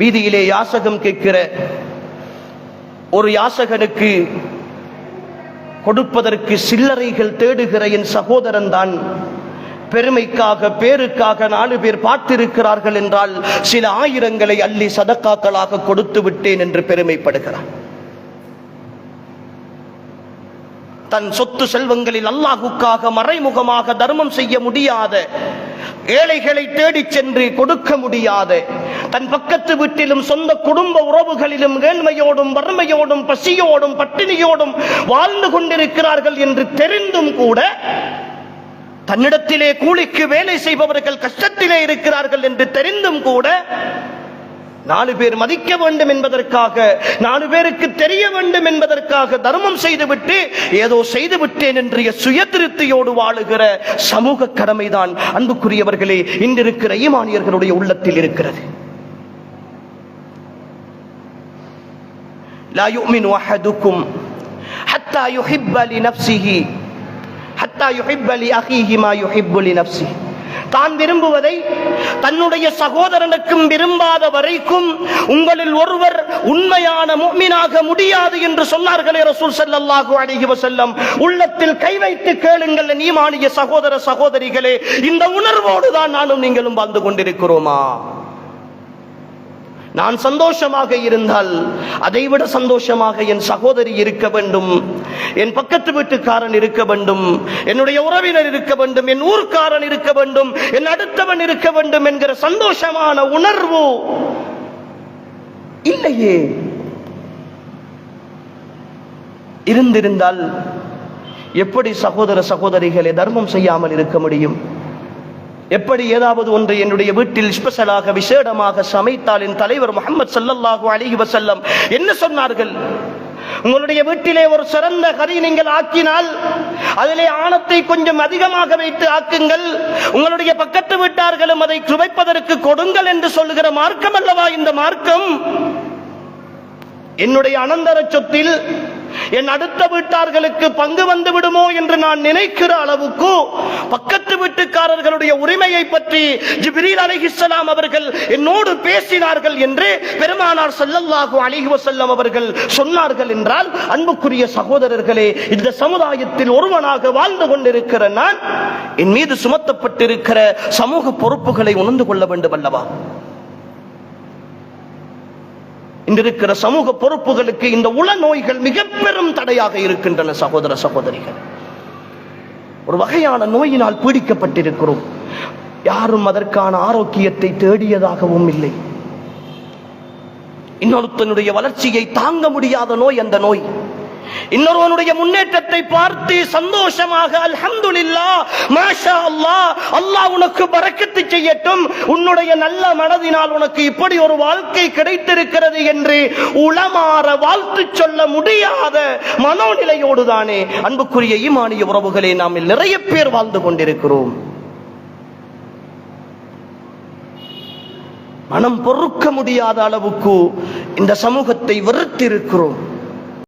வீதியிலே யாசகம் கேட்கிற ஒரு யாசகனுக்கு கொடுப்பதற்கு சில்லறைகள் தேடுகிற என் சகோதரன் தான். பெருமைக்காக பேருக்காக நாலு பேர் பார்த்திருக்கிறார்கள் என்றால் சில ஆயிரங்களை அள்ளி சதக்காக்களாக கொடுத்து விட்டேன் என்று பெருமைப்படுகிறான். தன் சொத்து செல்வங்களில் அல்லாஹுக்காக மறைமுகமாக தர்மம் செய்ய முடியாத ஏழைகளை தேடிச் சென்று கொடுக்க முடியாத தன் பக்கத்து வீட்டிலும் சொந்த குடும்ப உறவுகளிலும் ஏழ்மையோடும் வறுமையோடும் பசியோடும் பட்டினியோடும் வாழ்ந்து கொண்டிருக்கிறார்கள் என்று தெரிந்தும் கூட தன்னிடத்திலே கூலிக்கு வேலை செய்பவர்கள் கஷ்டத்திலே இருக்கிறார்கள் என்று தெரிந்தும் கூட நாலு பேர் மதிக்க வேண்டும் என்பதற்காக நாலு பேருக்கு தெரிய வேண்டும் என்பதற்காக தர்மம் செய்துவிட்டு ஏதோ செய்து விட்டேன் என்ற சுய திருப்தியோடு வாழுகிற சமூக கடமைதான் அன்புக்குரியவர்களே இன்றிருக்கிற ஈமானியர்களுடைய உள்ளத்தில் இருக்கிறது. لا يؤمن أحدكم حتى يحب لنفسه حتى يحب لأخيه ما يحب لنفسه தான் விரும்புவதை தன்னுடைய சகோதரனுக்கும் விரும்பாத வரைக்கும் உங்களில் ஒருவர் உண்மையான முக்மினாக முடியாது என்று சொன்னார்களே ரசூல் ஸல்லல்லாஹு அலைஹி வஸல்லம் உள்ளத்தில் கை வைத்து கேளுங்கள் நீமானிய சகோதர சகோதரிகளே இந்த உணர்வோடு தான் நானும் நீங்களும் வாழ்ந்து கொண்டிருக்கிறோமா நான் சந்தோஷமாக இருந்தால் அதைவிட சந்தோஷமாக என் சகோதரி இருக்க வேண்டும். என் பக்கத்து வீட்டுக்காரன் இருக்க வேண்டும். என்னுடைய உறவினர் இருக்க வேண்டும். என் ஊர்க்காரன் இருக்க வேண்டும். என் அடுத்தவன் இருக்க வேண்டும் என்கிற சந்தோஷமான உணர்வு இல்லையே. இருந்திருந்தால் எப்படி சகோதர சகோதரிகளை தர்மம் செய்யாமல் இருக்க முடியும்? எப்படி ஏதாவது ஒன்று என்னுடைய வீட்டில் ஸ்பெஷலாக விசேடமாக சமைத்தால் என் தலைவர் முகமது சல்லல்லாஹு அலிஹி வசல்லம் என்ன சொன்னார்கள்? உங்களுடைய வீட்டிலே ஒரு சிறந்த கறி நீங்கள் ஆக்கினால் அதிலே ஆணத்தை கொஞ்சம் அதிகமாக வைத்து ஆக்குங்கள். உங்களுடைய பக்கத்து வீட்டார்களும் அதை சுவைப்பதற்கு கொடுங்கள் என்று சொல்லுகிற மார்க்கம் அல்லவா இந்த மார்க்கம்? என்னுடைய அனந்தர சொத்தில் என் அடுத்த வீட்டார்களுக்கு பங்கு வந்து விடுமோ என்று நான் நினைக்கிற அளவுக்கு பக்கத்து வீட்டுக்காரர்களுடைய உரிமையை பற்றி ஜிப்ரீல் அலைஹிஸ்ஸலாம் அவர்கள் என்னோடு பேசினார்கள் என்று பெருமானார் ஸல்லல்லாஹு அழகி வஸல்லம் அவர்கள் சொன்னார்கள் என்றால் அன்புக்குரிய சகோதரர்களே இந்த சமுதாயத்தில் ஒருவனாக வாழ்ந்து கொண்டிருக்கிற நான் என் மீது சுமத்தப்பட்டிருக்கிற சமூக பொறுப்புகளை உணர்ந்து கொள்ள வேண்டும் அல்லவா? இன்றிருக்கிற சமூக பொறுப்புகளுக்கு இந்த உள நோய்கள் மிக பெரும் தடையாக இருக்கின்றன சகோதர சகோதரிகள். ஒரு வகையான நோயினால் பீடிக்கப்பட்டிருக்கிறோம். யாரும் அதற்கான ஆரோக்கியத்தை தேடியதாகவும் இல்லை. இன்னொருத்தனுடைய வளர்ச்சியை தாங்க முடியாத நோய் அந்த நோய். இன்னொருவனுடைய முன்னேற்றத்தை பார்த்து சந்தோஷமாக அல்ஹம்துலில்லா மாஷா அல்லாஹ் அல்லாஹ் உனக்கு பறக்கத்து செய்யட்டும். உன்னுடைய நல்ல மனதினால் உனக்கு இப்படி ஒரு வாழ்க்கை கிடைத்திருக்கிறது என்று உளமாற வாழ்த்து சொல்ல முடியாத மனோநிலையோடு தானே அன்புக்குரிய ஈமானிய உறவுகளே நாம் நிறைய பேர் வாழ்ந்து கொண்டிருக்கிறோம். மனம் பொறுக்க முடியாத அளவுக்கு இந்த சமூகத்தை வெறுத்திருக்கிறோம்.